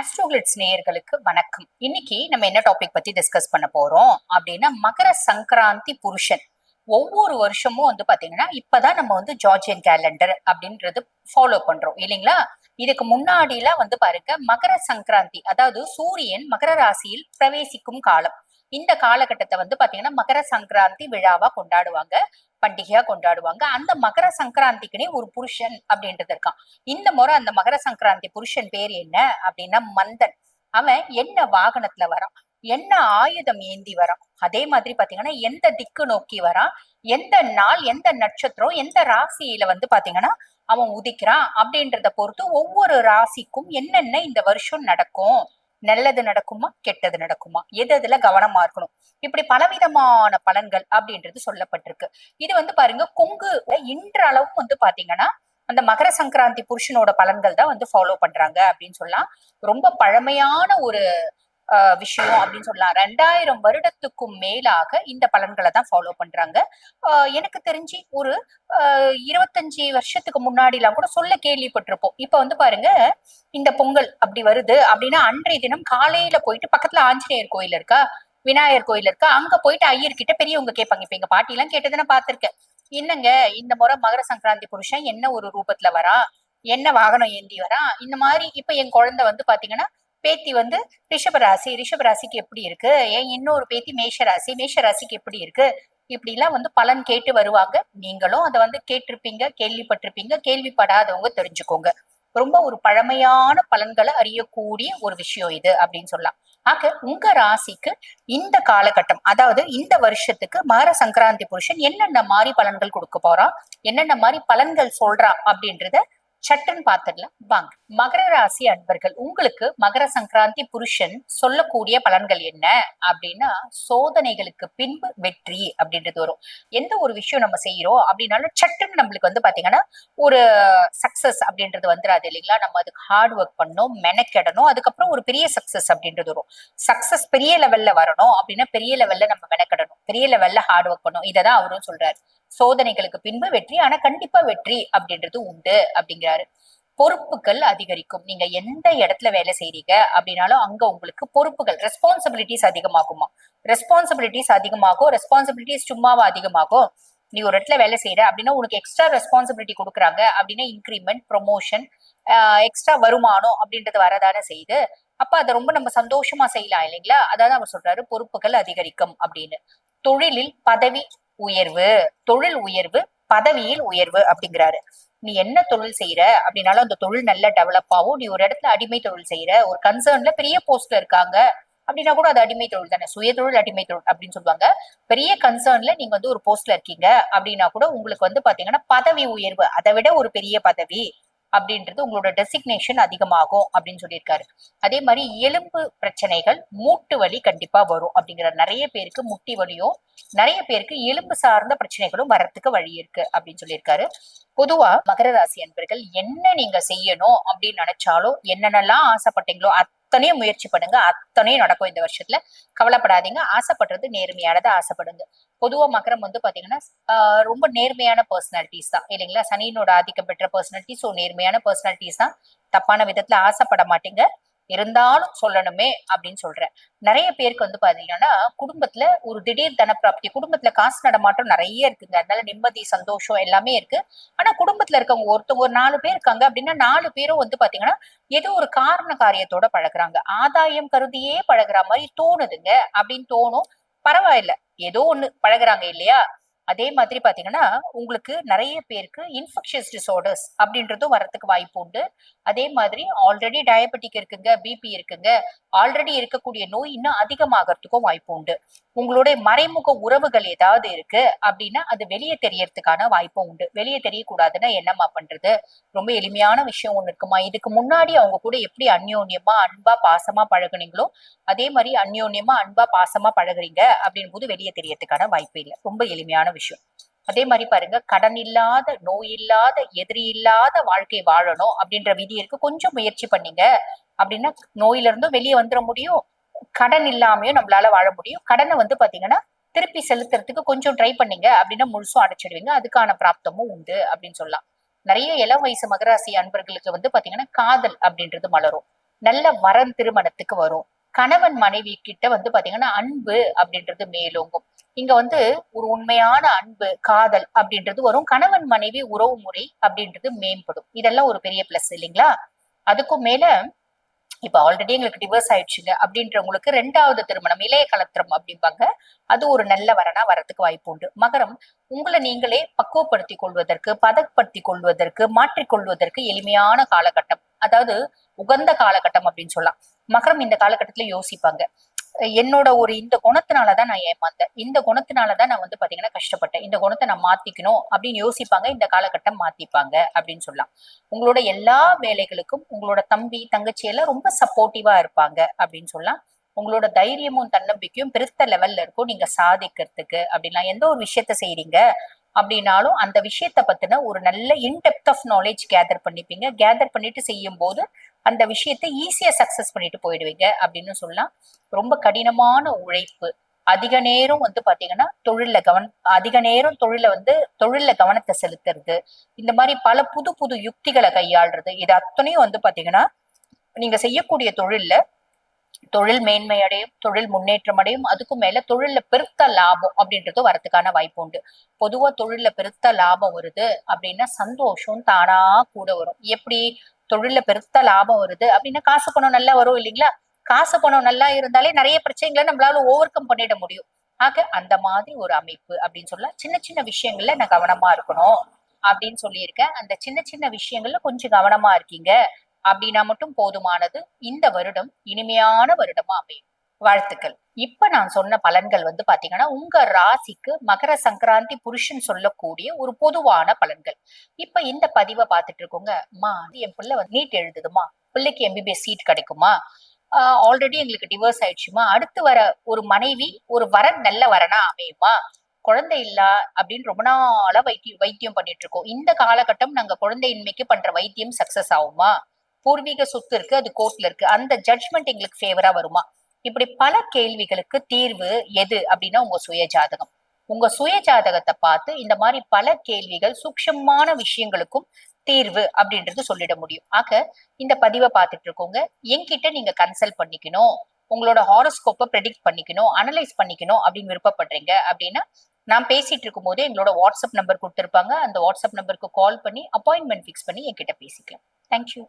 ஆஸ்ட்ரோகிளிட்ஸ் நேயர்களுக்கு வணக்கம். இன்னைக்கு நம்ம என்ன டாபிக் பத்தி டிஸ்கஸ் பண்ண போறோம்? அப்படின்னா மகர சங்கராந்தி புருஷன். ஒவ்வொரு வருஷமும் வந்து பாத்தீங்கன்னா இப்பதான் நம்ம வந்து ஜார்ஜியன் கேலண்டர் அப்படின்றது ஃபாலோ பண்றோம். இல்லைங்களா? இதுக்கு முன்னாடிலாம் வந்து பாருங்க மகர சங்கராந்தி அதாவது சூரியன் மகர ராசியில் பிரவேசிக்கும் காலம். இந்த காலகட்டத்தை வந்து பாத்தீங்கன்னா மகர சங்கராந்தி விழாவா கொண்டாடுவாங்க. பண்டிகையா கொண்டாடுவாங்க. அந்த மகர சங்கராந்திக்குனே ஒரு புருஷன் அப்படின்றது இருக்கான். இந்த முறை அந்த மகர சங்கராந்தி புருஷன் பேர் என்ன அப்படின்னா மந்தன். அவன் என்ன வாகனத்துல வரான்? என்ன ஆயுதம் ஏந்தி வரான்? அதே மாதிரி பாத்தீங்கன்னா எந்த திக்கு நோக்கி வரான்? எந்த நாள் எந்த நட்சத்திரம் எந்த ராசியில வந்து பாத்தீங்கன்னா அவன் உதிக்கிறான் அப்படின்றத பொறுத்து ஒவ்வொரு ராசிக்கும் என்னென்ன இந்த வருஷம் நடக்கும்? நல்லது நடக்குமா கெட்டது நடக்குமா? எது அதுல கவனமா இருக்கணும்? இப்படி பலவிதமான பலன்கள் அப்படின்றது சொல்லப்பட்டிருக்கு. இது வந்து பாருங்க கொங்கு இன்றளவும் வந்து பாத்தீங்கன்னா அந்த மகர சங்கராந்தி புருஷனோட பலன்கள் தான் வந்து ஃபாலோ பண்றாங்க அப்படின்னு சொல்லலாம். ரொம்ப பழமையான ஒரு விஷயம் அப்படின்னு சொல்லலாம். ரெண்டாயிரம் வருடத்துக்கும் மேலாக இந்த பலன்களை தான் ஃபாலோ பண்றாங்க. எனக்கு தெரிஞ்சு ஒரு ஆஹ் இருபத்தஞ்சு வருஷத்துக்கு முன்னாடிலாம் கூட சொல்ல கேள்விப்பட்டிருப்போம். இப்ப வந்து பாருங்க இந்த பொங்கல் அப்படி வருது அப்படின்னா அன்றைய தினம் காலையில போயிட்டு பக்கத்துல ஆஞ்சநேயர் கோயில் இருக்கா? விநாயகர் கோயில் இருக்கா? அங்க போயிட்டு ஐயர்கிட்ட பெரியவங்க கேட்பாங்க. இப்ப எங்க பாட்டி எல்லாம் கேட்டதுன்னா நான் என்னங்க இந்த முறை மகர சங்கராந்தி புருஷன் என்ன ஒரு ரூபத்துல வரா என்ன வாகனம் ஏந்தி வரா இந்த மாதிரி இப்ப என் குழந்தை வந்து பாத்தீங்கன்னா பேத்தி வந்து ரிஷபராசி ரிஷபராசிக்கு எப்படி இருக்கு? ஏன் இன்னொரு பேத்தி மேஷராசி மேஷராசிக்கு எப்படி இருக்கு? இப்படி எல்லாம் வந்து பலன் கேட்டு வருவாங்க. நீங்களும் அதை வந்து கேட்டிருப்பீங்க கேள்விப்பட்டிருப்பீங்க கேள்விப்படாதவங்க தெரிஞ்சுக்கோங்க. ரொம்ப ஒரு பழமையான பலன்களை அறியக்கூடிய ஒரு விஷயம் இது அப்படின்னு சொல்லலாம். ஆக உங்க ராசிக்கு இந்த காலகட்டம் அதாவது இந்த வருஷத்துக்கு மகர சங்கராந்தி புருஷன் என்னென்ன மாதிரி பலன்கள் கொடுக்க போறான் என்னென்ன மாதிரி பலன்கள் சொல்றான் அப்படின்றத சட்டன் பார்த்துடலாம். வாங்க. மகர ராசி அன்பர்கள் உங்களுக்கு மகர சங்கராந்தி புருஷன் சொல்லக்கூடிய பலன்கள் என்ன? அப்படின்னா சோதனைகளுக்கு பின்பு வெற்றி அப்படின்றது வரும். எந்த ஒரு விஷயம் நம்ம செய்யறோம் அப்படின்னாலும் சட்டன் நம்மளுக்கு வந்து பாத்தீங்கன்னா ஒரு சக்சஸ் அப்படின்றது வந்துடாது இல்லைங்களா? நம்ம அதுக்கு ஹார்ட் ஒர்க் பண்ணணும் மெனக்கெடணும் அதுக்கப்புறம் ஒரு பெரிய சக்சஸ் அப்படின்றது வரும். சக்சஸ் பெரிய லெவல்ல வரணும் அப்படின்னா பெரிய லெவல்ல நம்ம மெனக்கெடணும். பெரிய லெவல்ல ஹார்ட் ஒர்க் பண்ணணும் இதை தான் அவரும் சொல்றாரு. சோதனைகளுக்கு பின்பு வெற்றி ஆனா கண்டிப்பா வெற்றி அப்படின்றது உண்டு அப்படிங்கிறாரு. பொறுப்புகள் அதிகரிக்கும். நீங்க எந்த இடத்துல வேலை செய்றீங்க அப்படின்னாலும் அங்க உங்களுக்கு பொறுப்புகள் ரெஸ்பான்சிபிலிட்டிஸ் அதிகமாகுமா? ரெஸ்பான்சிபிலிட்டிஸ் அதிகமாகும் ரெஸ்பான்சிபிலிட்டிஸ் சும்மாவா அதிகமாகும் நீ ஒரு இடத்துல வேலை செய்யற அப்படின்னா உனக்கு எக்ஸ்ட்ரா ரெஸ்பான்சிபிலிட்டி கொடுக்குறாங்க அப்படின்னா இன்க்ரிமெண்ட் ப்ரொமோஷன் எக்ஸ்ட்ரா வருமானம் அப்படின்றது வரதானே செய்யுது. அப்ப அதை ரொம்ப நம்ம சந்தோஷமா செய்யலாம் இல்லைங்களா? அதாவது அவர் சொல்றாரு பொறுப்புகள் அதிகரிக்கும் அப்படின்னு. தொழிலில் பதவி உயர்வு தொழில் உயர்வு பதவியில் உயர்வு அப்படிங்கிறாரு. நீ என்ன தொழில் செய்யற அப்படின்னாலும் அந்த தொழில் நல்ல டெவலப் ஆகும். நீ ஒரு இடத்துல அடிமை தொழில் செய்யற ஒரு கன்சர்ன்ல பெரிய போஸ்ட்ல இருக்காங்க அப்படின்னா கூட அது அடிமை தொழில் தானே. சுய தொழில் அடிமை தொழில் அப்படின்னு சொல்லுவாங்க. பெரிய கன்சர்ன்ல நீங்க வந்து ஒரு போஸ்ட்ல இருக்கீங்க அப்படின்னா கூட உங்களுக்கு வந்து பாத்தீங்கன்னா பதவி உயர்வு அதை விட ஒரு பெரிய பதவி அப்படின்றது உங்களோட டெசிக்னேஷன் அதிகமாகும் அப்படின்னு சொல்லியிருக்காரு. அதே மாதிரி எலும்பு பிரச்சனைகள் மூட்டு வலி கண்டிப்பா வரும் அப்படிங்கிற நிறைய பேருக்கு முட்டி வலியும் நிறைய பேருக்கு எலும்பு சார்ந்த பிரச்சனைகளும் வர்றதுக்கு வழி இருக்கு அப்படின்னு சொல்லியிருக்காரு. பொதுவா மகர ராசி அன்பர்கள் என்ன நீங்க செய்யணும் அப்படின்னு நினைச்சாலும் என்னென்னலாம் ஆசைப்பட்டீங்களோ அத்தனையும் முயற்சி பண்ணுங்க. அத்தனையும் நடக்கும் இந்த வருஷத்துல. கவலைப்படாதீங்க. ஆசைப்படுறது நேர்மையானதை ஆசைப்படுங்க. பொதுவா மக்கரம் வந்து பாத்தீங்கன்னா ஆஹ் ரொம்ப நேர்மையான பர்சனாலிட்டிஸ் தான். இல்லைங்களா? சனியினோட ஆதிக்கம் பெற்ற பர்சனாலிட்டி ஸோ நேர்மையான பர்சனாலிட்டிஸ் தான். தப்பான விதத்துல ஆசைப்பட மாட்டீங்க. இருந்தாலும் சொல்லணுமே அப்படின்னு சொல்றேன் நிறைய பேருக்கு வந்து பாத்தீங்கன்னா குடும்பத்துல ஒரு திடீர் தனப்பிராப்தி குடும்பத்துல காசு நடமாட்டம் நிறைய இருக்குங்க. அதனால நிம்மதி சந்தோஷம் எல்லாமே இருக்கு. ஆனா குடும்பத்துல இருக்கவங்க ஒருத்தவங்க ஒரு நாலு பேர் இருக்காங்க அப்படின்னா நாலு பேரும் வந்து பாத்தீங்கன்னா ஏதோ ஒரு காரண காரியத்தோட பழகுறாங்க. ஆதாயம் கருதியே பழகுற மாதிரி தோணுதுங்க அப்படின்னு தோணும். பரவாயில்ல. ஏதோ ஒண்ணு பழகுறாங்க இல்லையா? அதே மாதிரி பார்த்தீங்கன்னா உங்களுக்கு நிறைய பேருக்கு இன்ஃபெக்ஷஸ் டிசார்டர்ஸ் அப்படின்றதும் வரத்துக்கு வாய்ப்பு உண்டு. அதே மாதிரி ஆல்ரெடி டயபெட்டிக் இருக்குங்க பிபி இருக்குங்க ஆல்ரெடி இருக்கக்கூடிய நோய் இன்னும் அதிகமாகறதுக்கும் வாய்ப்பு உண்டு. உங்களுடைய மறைமுக உறவுகள் ஏதாவது இருக்கு அப்படின்னா அது வெளியே தெரியறதுக்கான வாய்ப்பும் உண்டு. வெளியே தெரியக்கூடாதுன்னா என்னம்மா பண்றது? ரொம்ப எளிமையான விஷயம் ஒன்று இருக்குமா? இதுக்கு முன்னாடி அவங்க கூட எப்படி அந்யோன்யமா அன்பா பாசமா பழகுனீங்களோ அதே மாதிரி அந்யோன்யமா அன்பா பாசமா பழகுறீங்க அப்படின் போது வெளியே தெரியறதுக்கான வாய்ப்பு இல்லை. ரொம்ப எளிமையான விஷயம். அதே மாதிரி பாருங்க கடன் இல்லாத நோய் இல்லாத எதிரி இல்லாத வாழ்க்கை வாழணும் அப்படின்ற விதி இருக்கு கொஞ்சம் முயற்சி பண்ணீங்க அப்படின்னா நோயில இருந்தும் வெளியே வந்துட முடியும் கடன் இல்லாமையும் நம்மளால வாழ முடியும். கடனை வந்து பாத்தீங்கன்னா திருப்பி செலுத்துறதுக்கு கொஞ்சம் ட்ரை பண்ணீங்க அப்படின்னா முழுசும் அடைச்சிடுவீங்க. அதுக்கான பிராப்தமும் உண்டு அப்படின்னு சொல்லலாம். நிறைய இளம் வயசு மகராசி அன்பர்களுக்கு வந்து பாத்தீங்கன்னா காதல் அப்படின்றது மலரும். நல்ல வரன் திருமணத்துக்கு வரும். கணவன் மனைவி கிட்ட வந்து பாத்தீங்கன்னா அன்பு அப்படின்றது மேலோங்கும். இங்க வந்து ஒரு உண்மையான அன்பு காதல் அப்படின்றது வரும். கணவன் மனைவி உறவு முறை அப்படின்றது மேம்படும். இதெல்லாம் ஒரு பெரிய பிளஸ் இல்லைங்களா? அதுக்கும் மேல இப்ப ஆல்ரெடி எங்களுக்கு டிவோர்ஸ் ஆயிடுச்சுங்க அப்படின்றவங்களுக்கு ரெண்டாவது திருமணம் இளைய கலத்திரம் அப்படிம்பாங்க. அது ஒரு நல்ல வரனா வரத்துக்கு வாய்ப்பு உண்டு. மகரம் உங்களை நீங்களே பக்குவப்படுத்தி கொள்வதற்கு பதப்படுத்தி கொள்வதற்கு மாற்றிக்கொள்வதற்கு எளிமையான காலகட்டம். அதாவது உகந்த காலகட்டம் அப்படின்னு சொல்லலாம். மகரம் இந்த காலகட்டத்துல யோசிப்பாங்க. என்னோட ஒரு இந்த குணத்தினாலதான் நான் ஏமாந்தேன். இந்த குணத்தினாலதான் நான் வந்து பாத்தீங்கன்னா கஷ்டப்பட்டேன். இந்த குணத்தை நான் மாத்திக்கணும் அப்படின்னு யோசிப்பாங்க. இந்த காலகட்டம் மாத்திப்பாங்க அப்படின்னு சொல்லலாம். உங்களோட எல்லா வேலைகளுக்கும் உங்களோட தம்பி தங்கச்சி எல்லாம் ரொம்ப சப்போர்ட்டிவா இருப்பாங்க அப்படின்னு சொல்லலாம். உங்களோட தைரியமும் தன்னம்பிக்கையும் பெருத்த லெவல்ல இருக்கும். நீங்க சாதிக்கிறதுக்கு அப்படின்னா எந்த ஒரு விஷயத்த செய்றீங்க அப்படின்னாலும் அந்த விஷயத்த பத்தின ஒரு நல்ல in depth of knowledge gather பண்ணிப்பீங்க. Gather பண்ணிட்டு செய்யும் போது அந்த விஷயத்தை ஈஸியா சக்சஸ் பண்ணிட்டு போயிடுவீங்க அப்படின்னு சொல்லலாம் ரொம்ப கடினமான உழைப்பு. அதிக நேரம் வந்து பாத்தீங்கன்னா தொழில கவன அதிக நேரம் தொழில வந்து தொழில்ல கவனத்தை செலுத்துறது. இந்த மாதிரி பல புது புது யுக்திகளை கையாளுறது. இது அத்தனையும் வந்து பாத்தீங்கன்னா நீங்க செய்யக்கூடிய தொழில்ல தொழில் மேன்மை அடையும் தொழில் முன்னேற்றம் அடையும். அதுக்கும் மேல தொழில்ல பெருத்த லாபம் அப்படின்றது வரதுக்கான வாய்ப்பு உண்டு. பொதுவா தொழில்ல பெருத்த லாபம் வருது அப்படின்னா சந்தோஷம் தானா கூட வரும். எப்படி தொழில பெருத்த லாபம் வருது. அப்படின்னா காசு பணம் நல்லா வரும் இல்லைங்களா? காசு பணம் நல்லா இருந்தாலே நிறைய பிரச்சனைகளை நம்மளால ஓவர் கம் பண்ணிட முடியும். ஆக அந்த மாதிரி ஒரு அமைப்பு அப்படின்னு சொல்ல சின்ன சின்ன விஷயங்கள்ல நான் கவனமா இருக்கணும் அப்படின்னு சொல்லியிருக்கேன். அந்த சின்ன சின்ன விஷயங்கள்ல கொஞ்சம் கவனமா இருக்கீங்க. அப்படின்னா மட்டும் போதுமானது. இந்த வருடம் இனிமையான வருடமா அமையும். வாழ்த்துக்கள். இப்ப நான் சொன்ன பலன்கள் வந்து பாத்தீங்கன்னா உங்க ராசிக்கு மகர சங்கராந்தி புருஷன் சொல்லக்கூடிய ஒரு பொதுவான பலன்கள். இப்ப இந்த பதிவை பார்த்துட்டு இருக்கோங்க. மா என் பிள்ளை வந்து நீட் எழுதுதுமா? பிள்ளைக்கு எம்பிபிஎஸ் சீட் கிடைக்குமா? ஆல்ரெடி எங்களுக்கு டிவோர்ஸ் ஆயிடுச்சுமா? அடுத்து வர ஒரு மனைவி ஒரு வரன் நல்ல வரனா அமையுமா? குழந்தை இல்ல? அப்படின்னு ரொம்ப நாளா வைத்தியம் வைத்தியம் பண்ணிட்டு இருக்கோம். இந்த காலகட்டம் நாங்க குழந்தையின்மைக்கு பண்ற வைத்தியம் சக்சஸ் ஆகுமா? பூர்வீக சொத்து இருக்கு அது கோர்ட்ல இருக்கு. அந்த ஜட்ஜ்மெண்ட் எங்களுக்கு ஃபேவரா வருமா? இப்படி பல கேள்விகளுக்கு தீர்வு எது அப்படின்னா உங்க சுய ஜாதகம். உங்க சுய ஜாதகத்தை பார்த்து இந்த மாதிரி பல கேள்விகள் சூக்ஷமான விஷயங்களுக்கும் தீர்வு அப்படின்றது சொல்லிட முடியும். ஆக இந்த பதிவை பார்த்துட்டு இருக்கோங்க. என்கிட்ட நீங்க கன்சல்ட் பண்ணிக்கணும். உங்களோட ஹாரோஸ்கோப்பை ப்ரெடிக்ட் பண்ணிக்கணும். அனலைஸ் பண்ணிக்கணும் அப்படின்னு விருப்பப்படுறீங்க அப்படின்னா நான் பேசிட்டு இருக்கும் போதே எங்களோட வாட்ஸ்அப் நம்பர் கொடுத்துருப்பாங்க. அந்த வாட்ஸ்அப் நம்பருக்கு கால் பண்ணி அப்பாயின்மெண்ட் ஃபிக்ஸ் பண்ணி என்கிட்ட பேசிக்கலாம். தேங்க்யூ